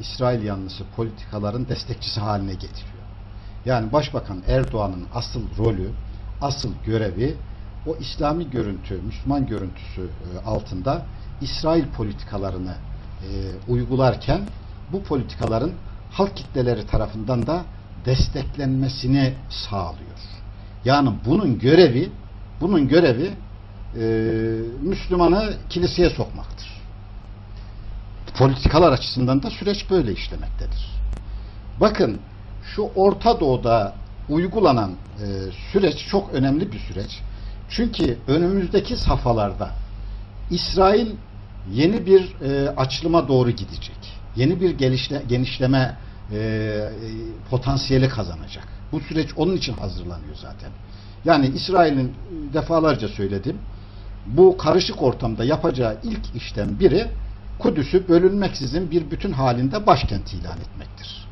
İsrail yanlısı politikaların destekçisi haline getiriyor. Yani Başbakan Erdoğan'ın asıl rolü, asıl görevi o İslami görüntü, Müslüman görüntüsü e, altında İsrail politikalarını e, uygularken bu politikaların halk kitleleri tarafından da desteklenmesini sağlıyor. Yani bunun görevi bunun görevi e, Müslümanı kiliseye sokmaktır. Politikalar açısından da süreç böyle işlemektedir. Bakın şu Orta Doğu'da uygulanan e, süreç çok önemli bir süreç. Çünkü önümüzdeki safhalarda İsrail yeni bir e, açılıma doğru gidecek. Yeni bir gelişle, genişleme e, e, potansiyeli kazanacak. Bu süreç onun için hazırlanıyor zaten. Yani İsrail'in e, defalarca söyledim. Bu karışık ortamda yapacağı ilk işten biri Kudüs'ü bölünmeksizin bir bütün halinde başkent ilan etmektir.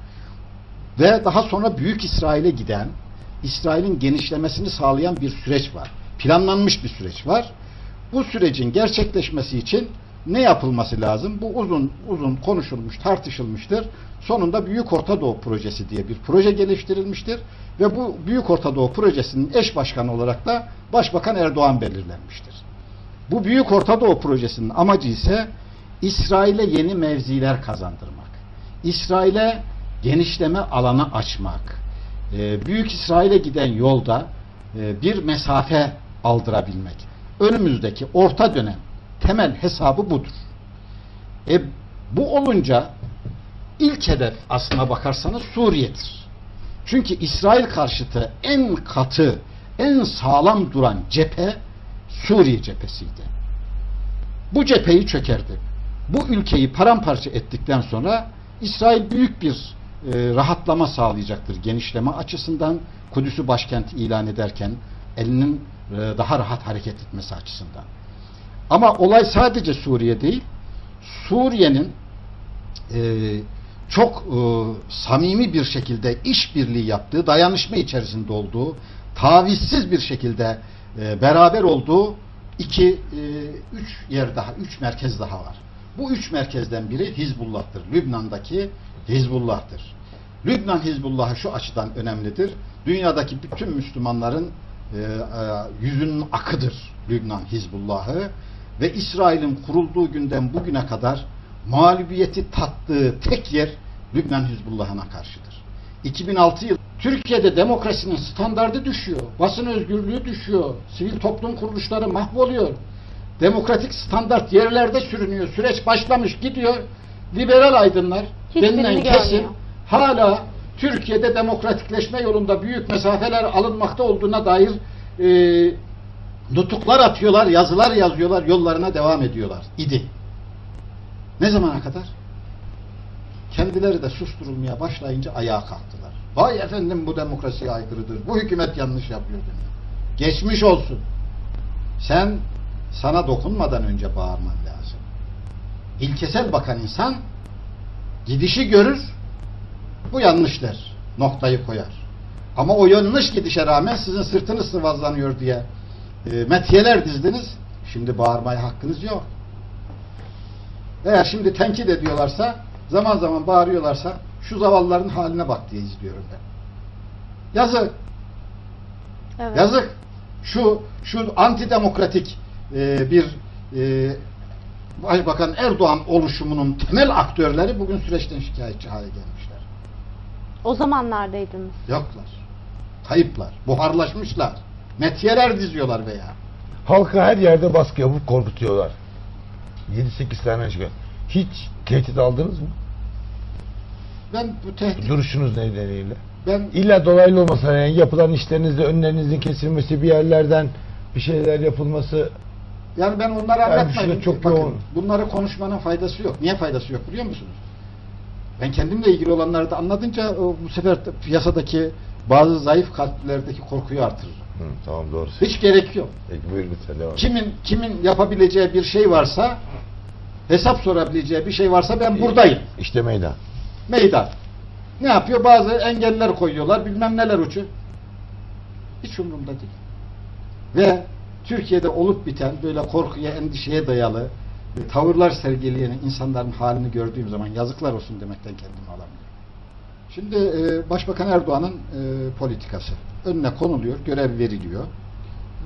Ve daha sonra Büyük İsrail'e giden, İsrail'in genişlemesini sağlayan bir süreç var. Planlanmış bir süreç var. Bu sürecin gerçekleşmesi için ne yapılması lazım? Bu uzun uzun konuşulmuş, tartışılmıştır. Sonunda Büyük Orta Doğu Projesi diye bir proje geliştirilmiştir. Ve bu Büyük Orta Doğu Projesi'nin eş başkanı olarak da Başbakan Erdoğan belirlenmiştir. Bu Büyük Orta Doğu Projesi'nin amacı ise İsrail'e yeni mevziler kazandırmak. İsrail'e genişleme alanı açmak. Ee, Büyük İsrail'e giden yolda e, bir mesafe aldırabilmek. Önümüzdeki orta dönem temel hesabı budur. E, bu olunca ilk hedef aslına bakarsanız Suriye'dir. Çünkü İsrail karşıtı en katı, en sağlam duran cephe Suriye cephesiydi. Bu cepheyi çökerdi. Bu ülkeyi paramparça ettikten sonra İsrail büyük bir e, rahatlama sağlayacaktır genişleme açısından Kudüs'ü başkent ilan ederken elinin e, daha rahat hareket etmesi açısından. Ama olay sadece Suriye değil, Suriye'nin e, çok e, samimi bir şekilde işbirliği yaptığı, dayanışma içerisinde olduğu, tavizsiz bir şekilde e, beraber olduğu iki, e, üç yer daha, üç merkez daha var. Bu üç merkezden biri Hizbullah'tır. Lübnan'daki Hizbullah'tır. Lübnan Hizbullah'ı şu açıdan önemlidir. Dünyadaki bütün Müslümanların e, e, yüzünün akıdır Lübnan Hizbullah'ı ve İsrail'in kurulduğu günden bugüne kadar mağlubiyeti tattığı tek yer Lübnan Hizbullah'ına karşıdır. 2006 yıl Türkiye'de demokrasinin standardı düşüyor. Basın özgürlüğü düşüyor. Sivil toplum kuruluşları mahvoluyor. Demokratik standart yerlerde sürünüyor. Süreç başlamış gidiyor. Liberal aydınlar Hiçbirini denilen kesim görmüyor. hala Türkiye'de demokratikleşme yolunda büyük mesafeler alınmakta olduğuna dair e, nutuklar atıyorlar, yazılar yazıyorlar, yollarına devam ediyorlar. idi. Ne zamana kadar? Kendileri de susturulmaya başlayınca ayağa kalktılar. Vay efendim bu demokrasiye aykırıdır. Bu hükümet yanlış yapıyor. dedi. Geçmiş olsun. Sen sana dokunmadan önce bağırman lazım. İlkesel bakan insan gidişi görür, bu yanlış der. Noktayı koyar. Ama o yanlış gidişe rağmen sizin sırtınız sıvazlanıyor diye e, metiyeler dizdiniz. Şimdi bağırmaya hakkınız yok. Eğer şimdi tenkit ediyorlarsa, zaman zaman bağırıyorlarsa şu zavallıların haline bak diye izliyorum ben. Yazık. Evet. Yazık. Şu şu antidemokratik e, bir e, Başbakan Erdoğan oluşumunun temel aktörleri bugün süreçten şikayetçi hale gelmişler. O zaman neredeydiniz? Yoklar. Kayıplar. Buharlaşmışlar. Metiyeler diziyorlar veya. Halka her yerde baskı yapıp korkutuyorlar. 7-8 tane çıkıyor. Hiç tehdit aldınız mı? Ben bu tehdit Duruşunuz nedeniyle. ben İlla dolaylı olmasa yani yapılan işlerinizde önlerinizin kesilmesi, bir yerlerden bir şeyler yapılması yani ben onları Yani anlatmayayım. şurada çok Bakın, yoğun. bunları konuşmanın faydası yok. Niye faydası yok biliyor musunuz? Ben kendimle ilgili olanları da anlatınca o, bu sefer piyasadaki bazı zayıf kalplerdeki korkuyu artırır. Hı, tamam doğru. Hiç gerek yok. Lütfen devam. Kimin kimin yapabileceği bir şey varsa hesap sorabileceği bir şey varsa ben buradayım. İşte meydan. Meydan. Ne yapıyor? Bazı engeller koyuyorlar, bilmem neler uçu. Hiç umurumda değil. Ve Türkiye'de olup biten böyle korkuya, endişeye dayalı e, tavırlar sergileyen insanların halini gördüğüm zaman yazıklar olsun demekten kendimi alamıyorum. Şimdi e, Başbakan Erdoğan'ın e, politikası önüne konuluyor, görev veriliyor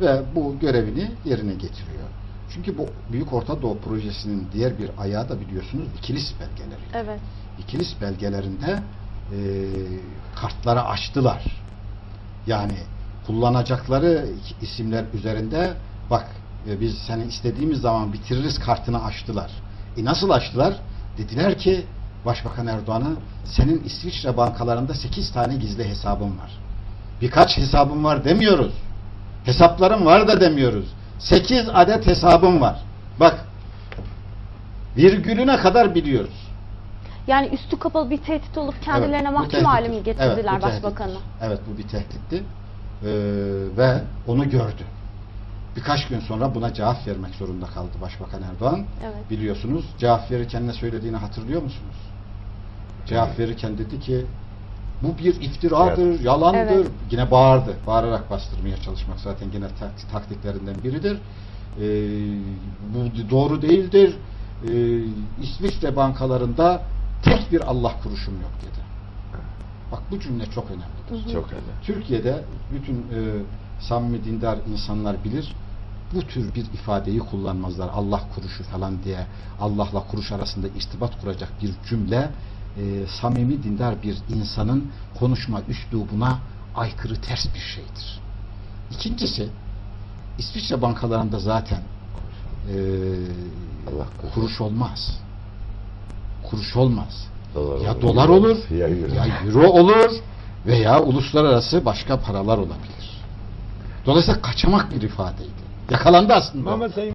ve bu görevini yerine getiriyor. Çünkü bu Büyük Orta Doğu Projesi'nin diğer bir ayağı da biliyorsunuz ikilis belgeleri. Evet. İkilis belgelerinde e, kartları açtılar. Yani kullanacakları isimler üzerinde bak e, biz seni istediğimiz zaman bitiririz kartını açtılar. E nasıl açtılar? Dediler ki Başbakan Erdoğan'a senin İsviçre bankalarında 8 tane gizli hesabın var. Birkaç hesabım var demiyoruz. Hesaplarım var da demiyoruz. 8 adet hesabım var. Bak virgülüne kadar biliyoruz. Yani üstü kapalı bir tehdit olup kendilerine Evet, mahkum Evet, getirdiler tehdittir. başbakanı? Evet bu bir tehditti. Ee, ve onu gördü. Birkaç gün sonra buna cevap vermek zorunda kaldı Başbakan Erdoğan. Evet. Biliyorsunuz cevap verirken ne söylediğini hatırlıyor musunuz? Cevap verirken dedi ki bu bir iftiradır, yalandır. Evet. Yine bağırdı. Bağırarak bastırmaya çalışmak zaten yine tak- taktiklerinden biridir. Ee, bu doğru değildir. Ee, İsviçre bankalarında tek bir Allah kuruşum yok dedi. Bak bu cümle çok önemlidir. Çok öyle. Türkiye'de bütün e, samimi dindar insanlar bilir. Bu tür bir ifadeyi kullanmazlar. Allah kuruşu falan diye Allah'la kuruş arasında irtibat kuracak bir cümle e, samimi dindar bir insanın konuşma üslubuna aykırı ters bir şeydir. İkincisi İsviçre bankalarında zaten e, Allah kuruş olmaz. Kuruş olmaz. Dolar Ya olur, dolar olur, ya euro. ya euro olur veya uluslararası başka paralar olabilir. Dolayısıyla kaçamak bir ifadeydi. Yakalandı aslında. Ama sen